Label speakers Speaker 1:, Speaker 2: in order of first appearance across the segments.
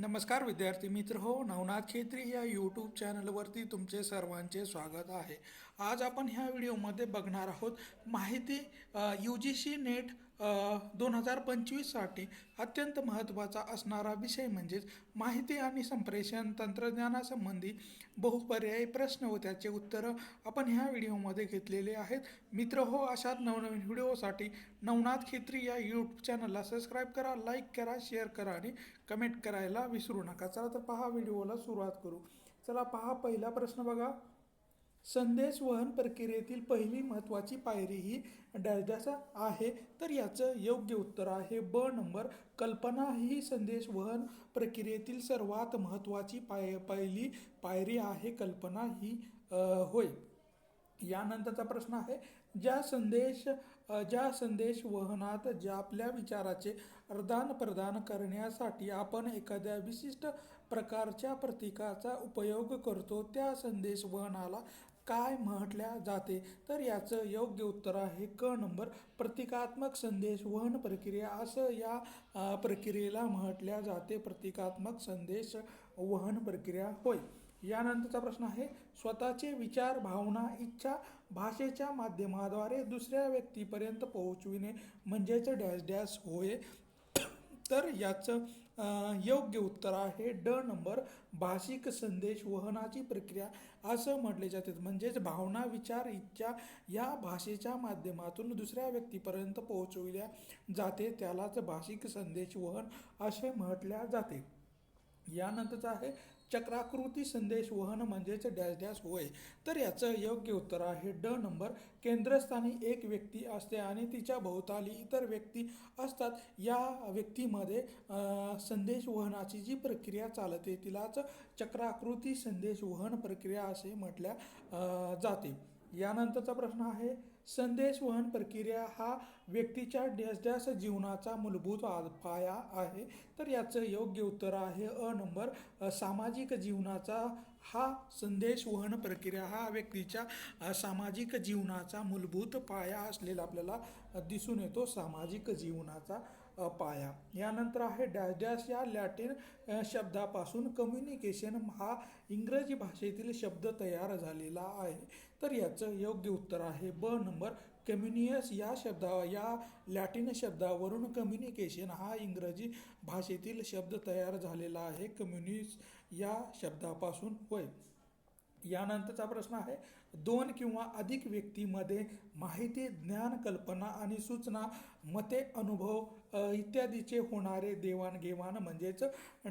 Speaker 1: नमस्कार विद्यार्थी मित्र हो नवनाथ खेत्री या यूट्यूब चॅनलवरती तुमचे सर्वांचे स्वागत आहे. आज आपण ह्या व्हिडिओमध्ये बघणार आहोत माहिती यू जी सी नेट दोन हजार पंचवीससाठी अत्यंत महत्त्वाचा असणारा विषय म्हणजेच माहिती आणि संप्रेषण तंत्रज्ञानासंबंधी बहुपर्यायी प्रश्न व त्याचे उत्तरं आपण ह्या व्हिडिओमध्ये घेतलेले आहेत. मित्र हो अशा नवनवीन व्हिडिओसाठी नवनाथ खेत्री या यूट्यूब चॅनलला सबस्क्राईब करा लाईक करा शेअर करा आणि कमेंट करायला विसरू नका. चला तर पहा व्हिडिओला सुरुवात करू. चला पहा पहिला प्रश्न बघा. संदेश वहन प्रक्रियेतील पहिली महत्त्वाची पायरी ही डॅश आहे. तर याचं योग्य उत्तर आहे ब नंबर. कल्पना ही संदेश वहन प्रक्रियेतील सर्वात महत्त्वाची पाय पहिली पायरी आहे. कल्पना ही होय. यानंतरचा प्रश्न आहे ज्या संदेश ज्या संदेश वहनात ज्या आपल्या विचाराचे आदान प्रदान करण्यासाठी आपण एखाद्या विशिष्ट प्रकारच्या प्रतीकाचा उपयोग करतो त्या संदेश वहनाला काय म्हटल्या जाते? तर याचं योग्य उत्तर आहे क नंबर. प्रतिकात्मक संदेश वहन प्रक्रिया. असं या प्रक्रियेला म्हटल्या जाते. प्रतिकात्मक संदेश वहन प्रक्रिया. होय. यानंतरचा प्रश्न आहे. स्वतःचे विचार भावना इच्छा भाषेच्या माध्यमाद्वारे दुसऱ्या व्यक्तीपर्यंत पोहोचविणे म्हणजेच डॅश डॅश होय. तर याचं योग्य उत्तर आहे. ड नंबर भाषिक संदेश वहनाची प्रक्रिया. असं म्हटले जाते. म्हणजेच भावना विचार इच्छा या भाषेच्या माध्यमातून दुसऱ्या व्यक्तीपर्यंत पोहोचविल्या जाते. त्यालाच भाषिक संदेश वहन असे म्हटल्या जाते. यानंतरचं आहे चक्राकृती संदेश वहन म्हणजेच डॅश डॅश होय. तर याचं योग्य उत्तर आहे ड नंबर. केंद्रस्थानी एक व्यक्ती असते आणि तिच्या भोवताली इतर व्यक्ती असतात. या व्यक्तीमध्ये संदेश वहनाची जी प्रक्रिया चालते तिलाच चक्राकृती संदेश वहन प्रक्रिया असे म्हटल्या जाते. यानंतरचा प्रश्न आहे संदेश वहन प्रक्रिया हा व्यक्तीच्या डॅश जीवनाचा मूलभूत पाया आहे. तर याचं योग्य उत्तर आहे अ नंबर. सामाजिक जीवनाचा हा संदेश वहन प्रक्रिया हा व्यक्तीच्या सामाजिक जीवनाचा मूलभूत पाया असलेला आपल्याला दिसून येतो. सामाजिक जीवनाचा पाया. यानंतर आहे डॅश डॅश या लॅटिन शब्दापासून कम्युनिकेशन हा इंग्रजी भाषेतील शब्द तयार झालेला आहे. तर याचं योग्य उत्तर आहे ब नंबर. कम्युनियस या शब्दा या लॅटिन शब्दावरून कम्युनिकेशन हा इंग्रजी भाषेतील शब्द तयार झालेला आहे. कम्युनिस या शब्दापासून होय. यानंतरचा प्रश्न आहे दोन किंवा अधिक व्यक्तीमध्ये माहिती ज्ञान कल्पना आणि सूचना मते अनुभव इत्यादीचे होणारे देवाणघेवाण म्हणजेच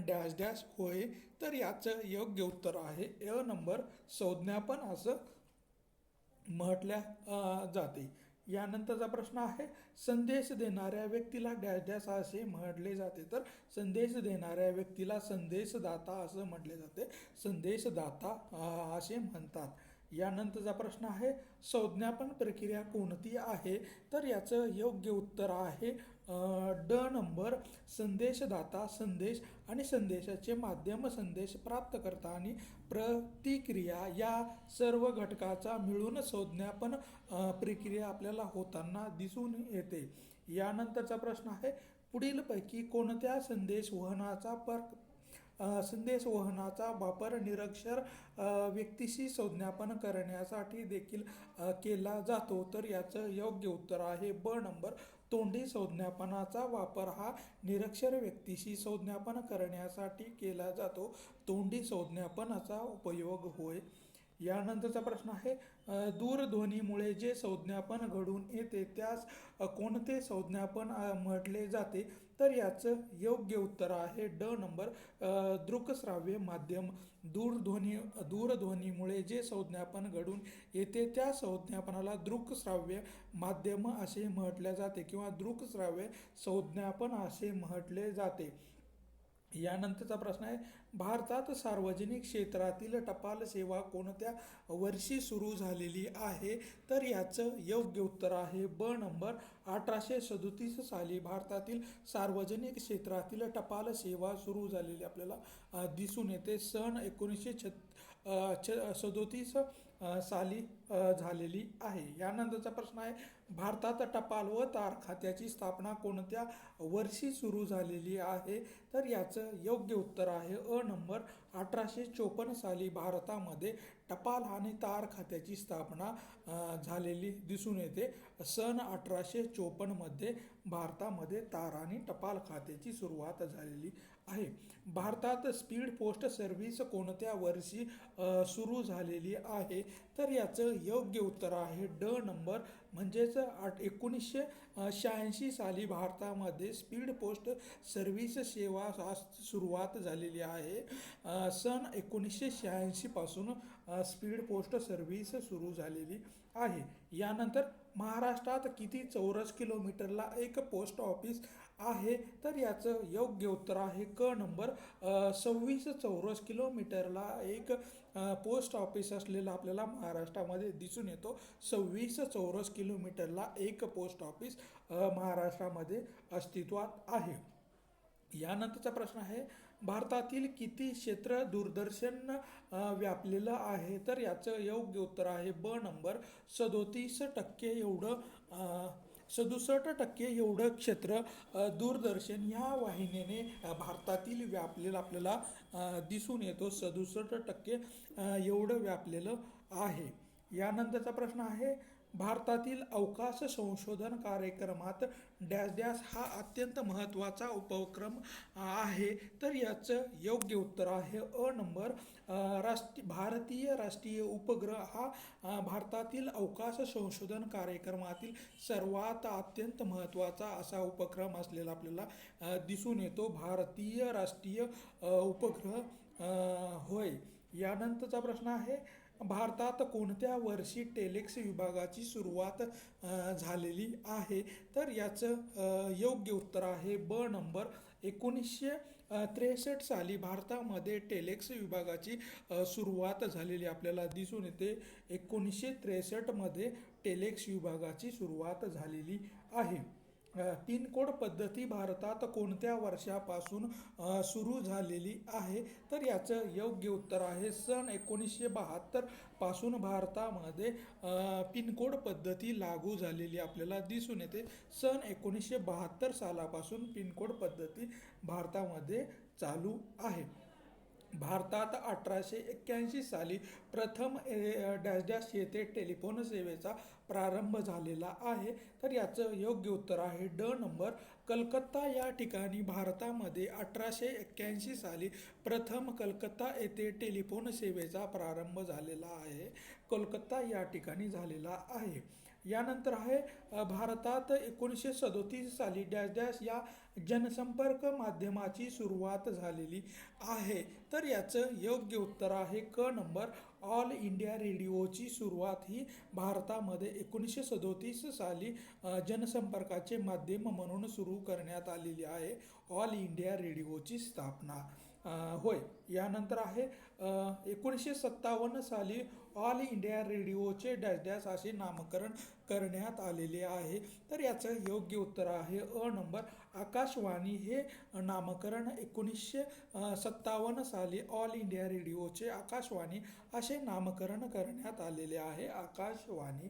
Speaker 1: डॅश डॅश होय तर याचं योग्य उत्तर आहे. अ नंबर संज्ञापन असं म्हटल्या जाते. यानंतरचा प्रश्न आहे संदेश देणाऱ्या व्यक्तीला डॅश डॅश असे म्हटले जाते. तर संदेश देणाऱ्या व्यक्तीला संदेशदाता असं म्हटले जाते. संदेशदाता असे म्हणतात. यानंतरचा प्रश्न आहे संज्ञापन प्रक्रिया कोणती आहे? तर याचं योग्य उत्तर आहे ड नंबर संदेशदाता संदेश आणि संदेशाचे माध्यम संदेश प्राप्तकर्ता आणि प्रतिक्रिया या सर्व घटकाचा मिळून संज्ञापन प्रक्रिया आपल्याला होताना दिसून येते. यानंतरचा प्रश्न आहे पुढीलपैकी कोणत्या संदेश वहनाचा पर संदेश वहनाचा वापर निरक्षर व्यक्तीशी संज्ञापन करण्यासाठी देखील केला जातो? तर याचं योग्य उत्तर आहे ब नंबर तोंडी संज्ञापनाचा वापर हा निरक्षर व्यक्तीशी संज्ञापन करण्यासाठी केला जातो. तोंडी संज्ञापनाचा उपयोग होय. यानंतरचा प्रश्न आहे दूरध्वनीमुळे जे संज्ञापन घडून येते त्यास कोणते संज्ञापन म्हटले जाते? तर याचं योग्य उत्तर आहे ड नंबर दृकश्राव्य माध्यम. दूरध्वनी दूरध्वनीमुळे जे संज्ञापन घडून येते त्या संज्ञापनाला दृकश्राव्य माध्यम असे म्हटले जाते किंवा दृकश्राव्य संज्ञापन असे म्हटले जाते. यानंतरचा प्रश्न आहे भारतात सार्वजनिक क्षेत्रातील टपाल सेवा कोणत्या वर्षी सुरू झालेली आहे? तर याचं योग्य उत्तर आहे ब नंबर अठराशे सदोतीस साली भारतातील सार्वजनिक क्षेत्रातील टपाल सेवा सुरू झालेली आपल्याला दिसून येते. सन एकोणीसशे छत् छ सदोतीस साली झालेली आहे. यानंतरचा प्रश्न आहे भारतात टपाल व तार खात्याची स्थापना कोणत्या वर्षी सुरू झालेली आहे? तर याचं योग्य उत्तर आहे अ नंबर अठराशे चोपन्न साली भारतामध्ये टपाल आणि तार खात्याची स्थापना झालेली दिसून येते. सन अठराशे चोपन्नमध्ये भारतामध्ये तार आणि टपाल खात्याची सुरुवात झालेली आहे. भारतात स्पीड पोस्ट सर्व्हिस कोणत्या वर्षी सुरू झालेली आहे? तर याचं योग्य उत्तर आहे ड नंबर. म्हणजेच आठ एकोणीसशे शहाऐंशी साली भारतामध्ये स्पीड पोस्ट सर्व्हिस सेवा सुरुवात झालेली आहे. सन एकोणीसशे शहाऐंशीपासून स्पीड पोस्ट सर्व्हिस सुरू झालेली आहे. यानंतर महाराष्ट्रात किती चौरस किलोमीटरला एक पोस्ट ऑफिस आहे? तर याचं योग्य उत्तर आहे क नंबर. सव्वीस चौरस किलोमीटरला एक पोस्ट ऑफिस असलेलं आपल्याला महाराष्ट्रामध्ये दिसून येतो. सव्वीस चौरस किलोमीटरला एक पोस्ट ऑफिस महाराष्ट्रामध्ये अस्तित्वात आहे. यानंतरचा प्रश्न आहे भारतातील किती क्षेत्र दूरदर्शन व्यापलेलं आहे? तर याचं योग्य उत्तर आहे ब नंबर. सदोतीस टक्के एवढं सदुसष्ट टक्के एवढं क्षेत्र दूरदर्शन ह्या वाहिनीने भारतातील व्यापलेलं आपल्याला दिसून येतो. सदुसष्ट टक्के एवढं व्यापलेलं आहे. यानंतरचा प्रश्न आहे भारतातील अवकाश संशोधन कार्यक्रमात डॅश डॅश हा अत्यंत महत्त्वाचा उपक्रम आहे. तर याचं योग्य उत्तर आहे अ नंबर. राष्ट्रीय भारतीय राष्ट्रीय उपग्रह हा भारतातील अवकाश संशोधन कार्यक्रमातील सर्वात अत्यंत महत्त्वाचा असा उपक्रम असलेला आपल्याला दिसून येतो. भारतीय राष्ट्रीय उपग्रह होय. यानंतरचा प्रश्न आहे भारतात कोणत्या वर्षी टेलेक्स विभागाची सुरुवात झालेली आहे? तर याचं योग्य उत्तर आहे ब नंबर. एकोणीसशे त्रेसष्ट साली भारतामध्ये टेलेक्स विभागाची सुरुवात झालेली आपल्याला दिसून येते. एकोणीसशे त्रेसष्टमध्ये टेलेक्स विभागाची सुरुवात झालेली आहे. तीन पिनकोड पद्धती भारतात कोणत्या वर्षापासून सुरू झालेली आहे? तर याचं योग्य उत्तर आहे सन एकोणीसशे बहात्तरपासून भारतामध्ये पिनकोड पद्धती लागू झालेली आपल्याला दिसून येते. सन एकोणीसशे बहात्तर सालापासून पिनकोड पद्धती भारतामध्ये चालू आहे. भारतात अठराशे एक्क्याऐंशी साली प्रथम ए- डॅश डॅश येथे टेलिफोन सेवेचा प्रारंभ झालेला आहे. तर याचं योग्य उत्तर आहे ड नंबर. कलकत्ता या ठिकाणी भारतामध्ये अठराशे एक्क्याऐंशी साली प्रथम कलकत्ता येथे टेलिफोन सेवेचा प्रारंभ झालेला आहे. कोलकाता या ठिकाणी झालेला आहे. यानंतर आहे भारतात एकोणीसशे सदोतीस साली डॅश डॅश या जनसंपर्क माध्यमाची सुरुवात झालेली आहे. तर याचं योग्य उत्तर आहे क नंबर. ऑल इंडिया रेडिओची सुरुवात ही भारतामध्ये एकोणीसशे सदोतीस साली जनसंपर्काचे माध्यम म्हणून सुरू करण्यात आलेली आहे. ऑल इंडिया रेडिओची स्थापना होय. यानंतर आहे एकोणीसशे सत्तावन्न साली ऑल इंडिया रेडिओचे डॅश डॅश असे नामकरण करण्यात आलेले आहे. तर याचं योग्य उत्तर आहे अ नंबर. आकाशवाणी हे नामकरण एकोणीसशे सत्तावन्न साली ऑल इंडिया रेडिओचे आकाशवाणी असे नामकरण करण्यात आलेले आहे. आकाशवाणी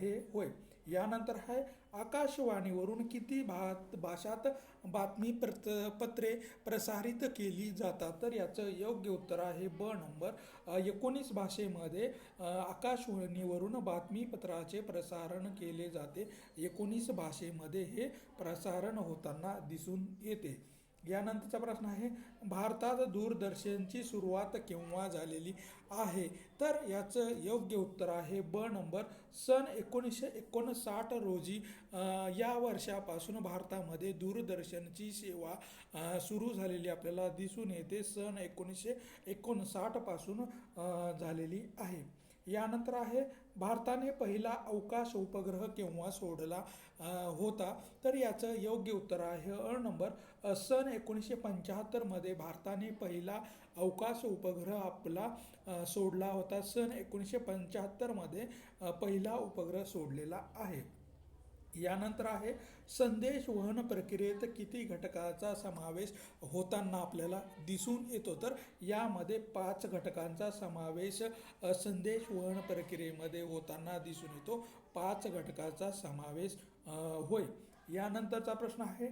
Speaker 1: हे होय. यानंतर आहे आकाशवाणीवरून किती भात भाषात बातमी प्रत पत्रे प्रसारित केली जातात? तर याचं योग्य उत्तर आहे ब नंबर. एकोणीस भाषेमध्ये आकाशवाणीवरून बातमीपत्राचे प्रसारण केले जाते. एकोणीस भाषेमध्ये हे प्रसारण होताना दिसून येते. यानंतरचा प्रश्न आहे भारतात दूरदर्शनची सुरुवात केव्हा झालेली आहे? तर याचं योग्य उत्तर आहे ब नंबर सन एकोणीसशे एकोणसाठ रोजी या वर्षापासून भारतामध्ये दूरदर्शनची सेवा सुरू झालेली आपल्याला दिसून येते. सन एकोणीसशे एकोणसाठपासून झालेली आहे. यानंतर आहे भारताने पहिला अवकाश उपग्रह केव्हा सोडला होता? तर याचं योग्य उत्तर आहे अ नंबर सन एकोणीसशे पंच्याहत्तरमध्ये भारताने पहिला अवकाश उपग्रह आपला सोडला होता. सन एकोणीसशे पंच्याहत्तरमध्ये पहिला उपग्रह सोडलेला आहे. यानंतर आहे संदेश वहन प्रक्रियेत किती घटकाचा समावेश होताना आपल्याला दिसून येतो. तर यामध्ये पाच घटकांचा समावेश संदेश वहन प्रक्रियेमध्ये होताना दिसून येतो. पाच घटकाचा समावेश होय. यानंतरचा प्रश्न आहे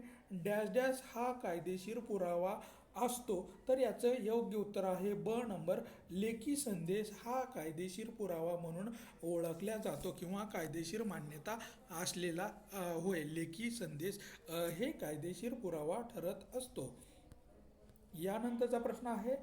Speaker 1: डॅश डॅश हा कायदेशीर पुरावा असतो. तर याचं योग्य उत्तर आहे ब नंबर. लेखी संदेश हा कायदेशीर पुरावा म्हणून ओळखला जातो किंवा कायदेशीर मान्यता असलेला होय लेखी संदेश हे कायदेशीर पुरावा ठरत असतो. यानंतरचा प्रश्न आहे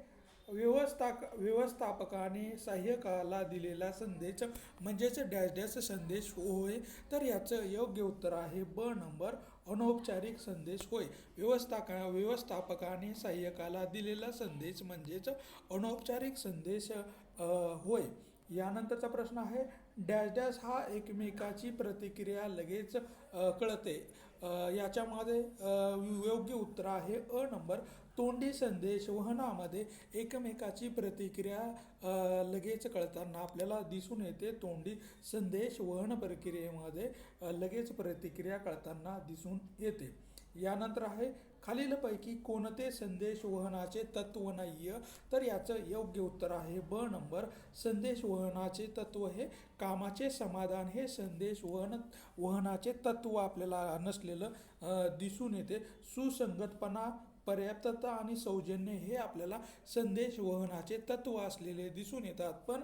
Speaker 1: व्यवस्था व्यवस्थापकाने सहाय्यकाला दिलेला संदेश म्हणजेच डॅश डॅश संदेश होय तर याचं योग्य उत्तर आहे ब नंबर अनौपचारिक संदेश होय. व्यवस्थाका व्यवस्थापकाने सहाय्यकाला दिलेला संदेश म्हणजेच अनौपचारिक संदेश होय. यानंतरचा प्रश्न आहे डॅश डॅश हा एकमेकाची प्रतिक्रिया लगेच कळते. याच्यामध्ये योग्य उत्तर आहे अ नंबर तोंडी संदेश वहनामध्ये एकमेकाची प्रतिक्रिया लगेच कळताना आपल्याला दिसून येते. तोंडी संदेश वहन प्रक्रियेमध्ये लगेच प्रतिक्रिया कळताना दिसून येते. यानंतर आहे खालीलपैकी कोणते संदेश वहनाचे तत्व नाही तर याचं योग्य उत्तर आहे ब नंबर. संदेश वहनाचे तत्व हे कामाचे समाधान. हे संदेश वहन वहनाचे तत्व आपल्याला नसलेलं दिसून येते. सुसंगतपणा पर्याप्तता आणि सौजन्य हे आपल्याला संदेश वहनाचे तत्व असलेले दिसून येतात. पण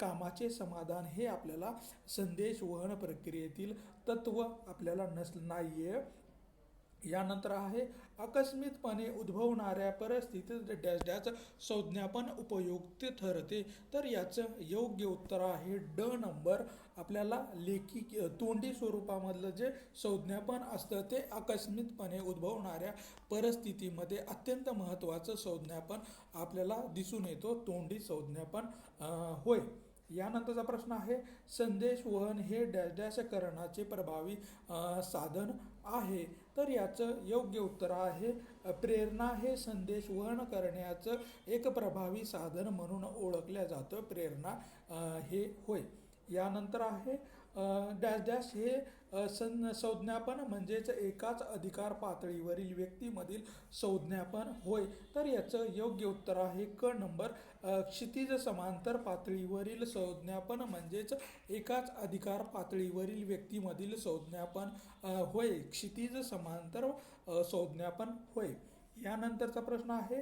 Speaker 1: कामाचे समाधान हे आपल्याला संदेश वहन प्रक्रियेतील तत्व आपल्याला नस नाही आहे यानंतर आहे आकस्मितपणे उद्भवणाऱ्या परिस्थितीत डॅश डॅश संज्ञापन उपयुक्त ठरते. तर याचं योग्य उत्तर आहे ड नंबर. आपल्याला लेखी तोंडी स्वरूपामधलं जे संज्ञापन असतं ते आकस्मितपणे उद्भवणाऱ्या परिस्थितीमध्ये अत्यंत महत्त्वाचं संज्ञापन आपल्याला दिसून येतो. तोंडी संज्ञापन होय. यानंतरचा प्रश्न आहे संदेश वहन हे डॅश डॅश करण्याचे प्रभावी साधन आहे. तर याचं योग्य उत्तर आहे प्रेरणा हे संदेश वहन करण्याचं एक प्रभावी साधन म्हणून ओळखल्या जातं. प्रेरणा हे होय. यानंतर आहे डॅश डॅश हे सं संज्ञापन म्हणजेच एकाच अधिकार पातळीवरील व्यक्तीमधील संज्ञापन होय. तर याचं योग्य उत्तर आहे क नंबर. क्षितिज समांतर पातळीवरील संज्ञापन म्हणजेच एकाच अधिकार पातळीवरील व्यक्तीमधील संज्ञापन होय. क्षितिज समांतर संज्ञापन होय. यानंतरचा प्रश्न आहे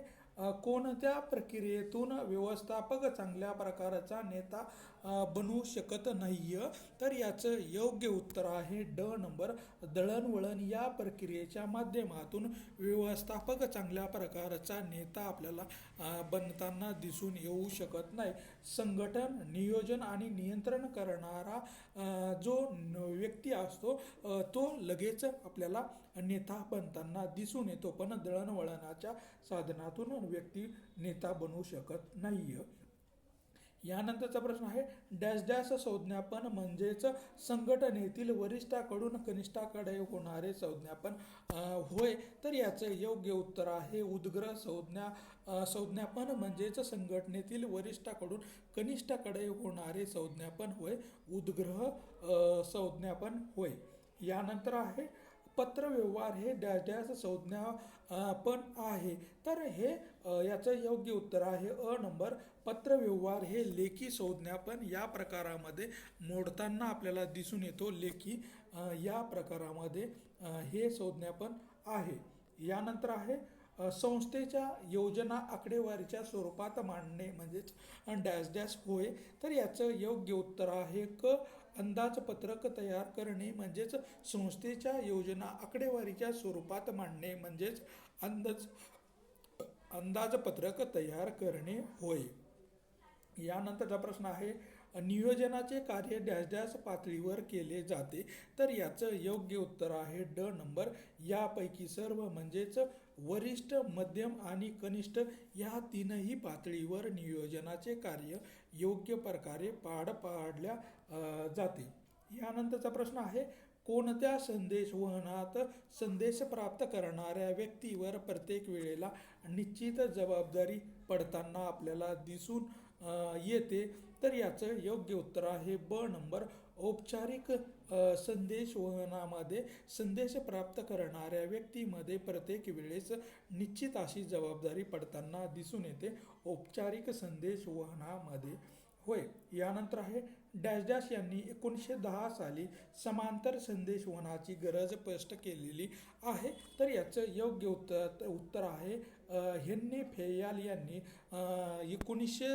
Speaker 1: कोणत्या प्रक्रियेतून व्यवस्थापक चांगल्या प्रकारचा नेता बनवू शकत नाही तर याचं योग्य उत्तर आहे ड नंबर. दळणवळण या प्रक्रियेच्या माध्यमातून व्यवस्थापक चांगल्या प्रकारचा नेता आपल्याला बनताना दिसून येऊ शकत नाही. संघटन नियोजन आणि नियंत्रण करणारा जो न- व्यक्ती असतो तो लगेच आपल्याला नेता बनताना दिसून येतो. पण दळणवळणाच्या साधनातून व्यक्ती नेता बनवू शकत नाही यानंतरचा प्रश्न आहे डॅश डॅश संज्ञापन म्हणजेच संघटनेतील वरिष्ठाकडून कनिष्ठाकडे होणारे संज्ञापन होय तर याचं योग्य उत्तर आहे उद्ग्रह संज्ञा संज्ञापन म्हणजेच संघटनेतील वरिष्ठाकडून कनिष्ठाकडे होणारे संज्ञापन होय उद्ग्रह संज्ञापन होय. यानंतर आहे पत्रव्यवहार हे डॅश डॅश संज्ञा पण आहे. तर हे याचं योग्य उत्तर आहे. अ नंबर पत्रव्यवहार हे लेखी संज्ञापन या प्रकारामध्ये मोडताना आपल्याला दिसून येतो लेखी. या प्रकारामध्ये हे संज्ञापन आहे. यानंतर आहे संस्थेच्या योजना आकडेवारीच्या स्वरूपात मांडणे म्हणजेच डॅश डॅश होय. तर याचं योग्य उत्तर आहे क अंदाजपत्रक तयार करणे म्हणजेच संस्थेच्या योजना आकडेवारीच्या स्वरूपात मांडणे म्हणजेच अंदाज अंदाजपत्रक तयार करणे होय. यानंतरचा प्रश्न आहे नियोजनाचे कार्य डॅश डॅश पातळीवर केले जाते तर याचं योग्य उत्तर आहे ड नंबर. यापैकी सर्व म्हणजेच वरिष्ठ मध्यम आणि कनिष्ठ या तीनही पातळीवर नियोजनाचे कार्य योग्य प्रकारे पाड पाडल्या जाते. यानंतरचा प्रश्न आहे कोणत्या संदेश वहनात संदेश प्राप्त करणाऱ्या व्यक्तीवर प्रत्येक वेळेला निश्चित जबाबदारी पडताना आपल्याला दिसून येते? तर याचं योग्य उत्तर आहे ब नंबर औपचारिक संदेश वहनामध्ये संदेश प्राप्त करणाऱ्या व्यक्तीमध्ये प्रत्येक वेळेस निश्चित अशी जबाबदारी पडताना दिसून येते. औपचारिक संदेश वहनामध्ये होय. यानंतर आहे डॅश डॅश यांनी एकोणीसशे दहा साली समांतर संदेश संदेशवहनाची गरज स्पष्ट केलेली आहे. तर याचं योग्य उत्तर उत्तर आहे हेन्ने फेयाल यांनी एकोणीसशे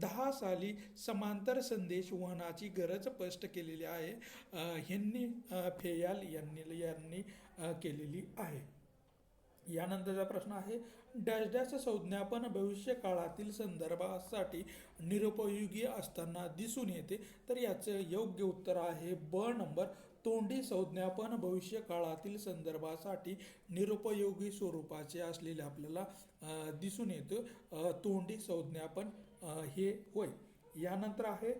Speaker 1: दहा साली समांतर संदेश वहनाची गरज स्पष्ट केलेली आहे. ह्यांनी फेयाल यांनी यांनी केलेली आहे. यानंतरचा प्रश्न आहे डॅश डॅश संज्ञापन भविष्य काळातील संदर्भासाठी निरुपयोगी असताना दिसून येते. तर याचं योग्य उत्तर आहे ब नंबर तोंडी संज्ञापन भविष्य काळातील संदर्भासाठी निरुपयोगी स्वरूपाचे असलेले आपल्याला दिसून येतं. तोंडी संज्ञापन हे होय. यानंतर आहे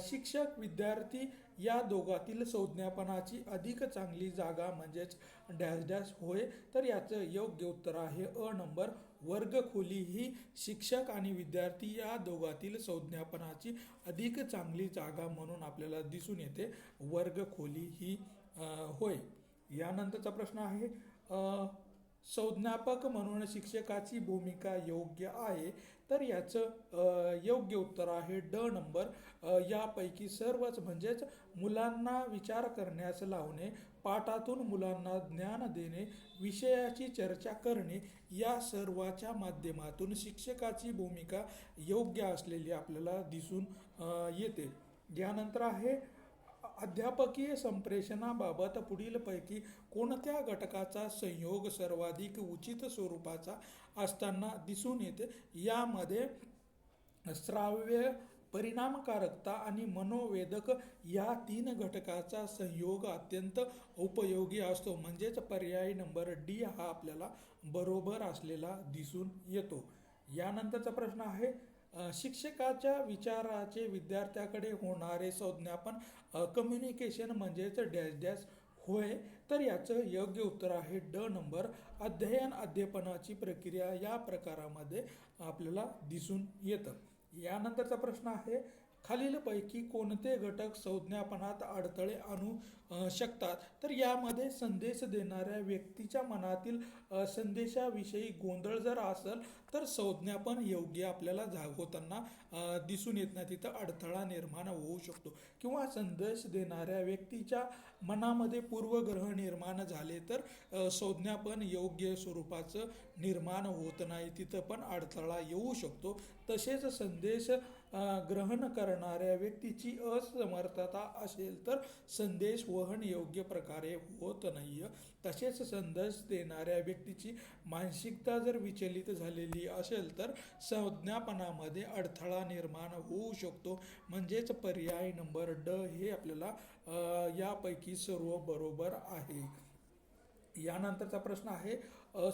Speaker 1: शिक्षक विद्यार्थी या दोघातील संज्ञापनाची अधिक चांगली जागा म्हणजेच डॅश डॅश होय. तर याचं योग्य उत्तर आहे अ नंबर. वर्गखोली ही शिक्षक आणि विद्यार्थी या दोघातील संज्ञापनाची अधिक चांगली जागा म्हणून आपल्याला दिसून येते. वर्गखोली ही होय. यानंतरचा प्रश्न आहे संज्ञापक म्हणून शिक्षकाची भूमिका योग्य आहे. तर याचं योग्य उत्तर आहे ड नंबर. यापैकी सर्वच म्हणजेच मुलांना विचार करण्यास लावणे पाठातून मुलांना ज्ञान देणे विषयाची चर्चा करणे या सर्वाच्या माध्यमातून शिक्षकाची भूमिका योग्य असलेली आपल्याला दिसून येते. यानंतर आहे अध्यापकीय संप्रेषणाबाबत पुढीलपैकी कोणत्या घटकाचा संयोग सर्वाधिक उचित स्वरूपाचा असताना दिसून येते? यामध्ये श्राव्य परिणामकारकता आणि मनोवेदक या तीन घटकाचा संयोग अत्यंत उपयोगी असतो. म्हणजेच पर्याय नंबर डी हा आपल्याला बरोबर असलेला दिसून येतो. यानंतरचा प्रश्न आहे शिक्षकाच्या विचाराचे विद्यार्थ्याकडे होणारे संज्ञापन कम्युनिकेशन म्हणजेच डॅश डॅश होय तर याचं योग्य उत्तर आहे ड नंबर. अध्ययन अध्यापनाची प्रक्रिया या प्रकारामध्ये आपल्याला दिसून येतं. यानंतरचा प्रश्न आहे खालीलपैकी कोणते घटक संज्ञापनात अडथळे आणू शकतात. तर यामध्ये संदेश देणाऱ्या व्यक्तीच्या मनातील संदेशाविषयी गोंधळ जर असेल तर संज्ञापन योग्य आपल्याला जागवताना होताना दिसून येत नाही. तिथं अडथळा निर्माण होऊ शकतो. किंवा संदेश देणाऱ्या व्यक्तीच्या मनामध्ये पूर्वग्रह निर्माण झाले तर संज्ञा संज्ञापन योग्य स्वरूपाचं निर्माण होत नाही. तिथं पण अडथळा येऊ शकतो. तसेच संदेश ग्रहण करणाऱ्या व्यक्तीची असमर्थता असेल तर संदेश वहन योग्य प्रकारे होत नाही तसेच संदेश देणाऱ्या व्यक्तीची मानसिकता जर विचलित झालेली असेल तर संज्ञापनामध्ये अडथळा निर्माण होऊ शकतो. म्हणजेच पर्याय नंबर ड हे आपल्याला यापैकी सर्व बरोबर आहे. यानंतरचा प्रश्न आहे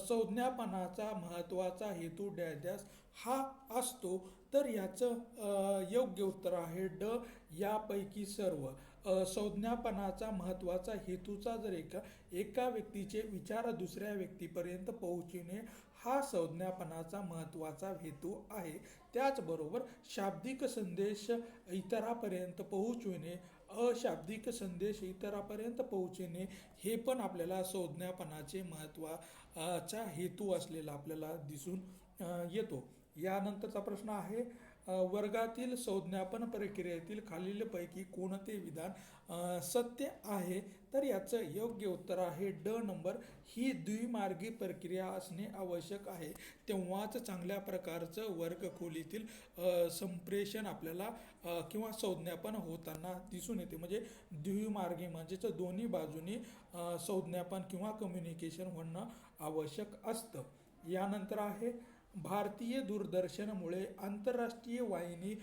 Speaker 1: संज्ञापनाचा महत्त्वाचा हेतू डॅश हा असतो. तर याचं योग्य उत्तर आहे ड यापैकी सर्व. संज्ञापनाचा महत्त्वाचा हेतूचा जर एका एका व्यक्तीचे विचार दुसऱ्या व्यक्तीपर्यंत पोहोचविणे हा संज्ञापनाचा महत्त्वाचा हेतू आहे. त्याचबरोबर शाब्दिक संदेश इतरापर्यंत पोहोचविणे अशाब्दिक संदेश इतरापर्यंत पोहोचणे हे पण आपल्याला संज्ञापनाचे महत्त्वाचा हेतू असलेला आपल्याला दिसून येतो. यानंतरचा प्रश्न आहे वर्गातील संज्ञापन प्रक्रियेतील खालीलपैकी कोणते विधान सत्य आहे? तर याचं योग्य उत्तर आहे ड नंबर. ही द्विमार्गी प्रक्रिया असणे आवश्यक आहे. तेव्हाच चांगल्या प्रकारचं वर्गखोलीतील संप्रेषण आपल्याला किंवा संज्ञापन होताना दिसून येते. म्हणजे द्विमार्गी म्हणजेच दोन्ही बाजूनी संज्ञापन किंवा कम्युनिकेशन होणं आवश्यक असतं. यानंतर आहे भारतीय दूरदर्शनमुळे आंतरराष्ट्रीय वाहिनी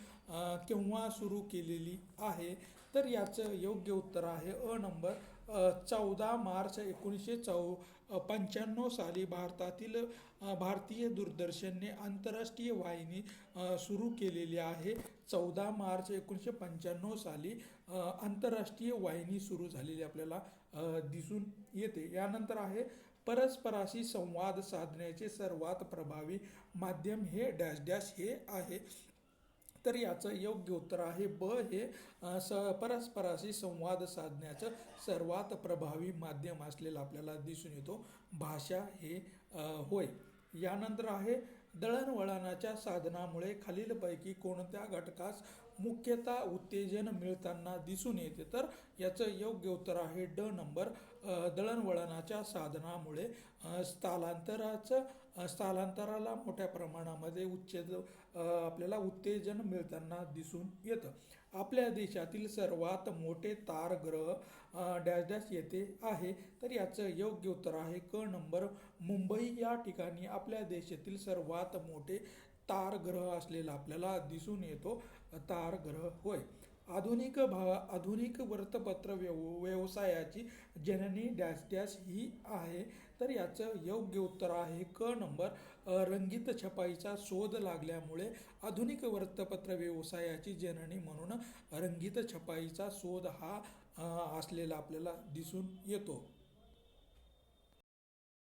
Speaker 1: केव्हा सुरू केलेली आहे? तर याचं योग्य उत्तर आहे अ नंबर चौदा मार्च एकोणीसशे चौ पंच्याण्णव साली भारतातील भारतीय दूरदर्शनने आंतरराष्ट्रीय वाहिनी सुरू केलेली आहे. चौदा मार्च एकोणीसशे पंच्याण्णव साली आंतरराष्ट्रीय वाहिनी सुरू झालेली आपल्याला दिसून येते. यानंतर आहे परस्पराशी संवाद साधण्याचे सर्वात प्रभावी माध्यम हे डॅश डॅश हे आहे. तर याचं योग्य उत्तर आहे ब हे स परस्पराशी संवाद साधण्याचं सर्वात प्रभावी माध्यम असलेलं आपल्याला दिसून येतो. भाषा हे होय. यानंतर आहे दळणवळणाच्या साधनामुळे खालीलपैकी कोणत्या घटकास मुख्यतः उत्तेजन मिळताना दिसून येते. तर याचं योग्य उत्तर आहे ड नंबर. दळणवळणाच्या साधनामुळे स्थलांतराचं स्थलांतराला मोठ्या प्रमाणामध्ये उच्चेज आपल्याला उत्तेजन मिळताना दिसून येतं. आपल्या देशातील सर्वात मोठे तारग्रह अ, डॅश डॅश येथे आहे. तर याचं योग्य उत्तर आहे क नंबर. मुंबई या ठिकाणी आपल्या देशातील सर्वात मोठे तार ग्रह असलेला आपल्याला दिसून येतो तार ग्रह होय. आधुनिक भा आधुनिक वृत्तपत्र व्यव व्यवसायाची जननी डॅश डॅश ही आहे. तर याचं योग्य उत्तर आहे क नंबर. रंगीत छपाईचा शोध लागल्यामुळे आधुनिक वृत्तपत्र व्यवसायाची जननी म्हणून रंगीत छपाईचा शोध हा असलेला आपल्याला दिसून येतो.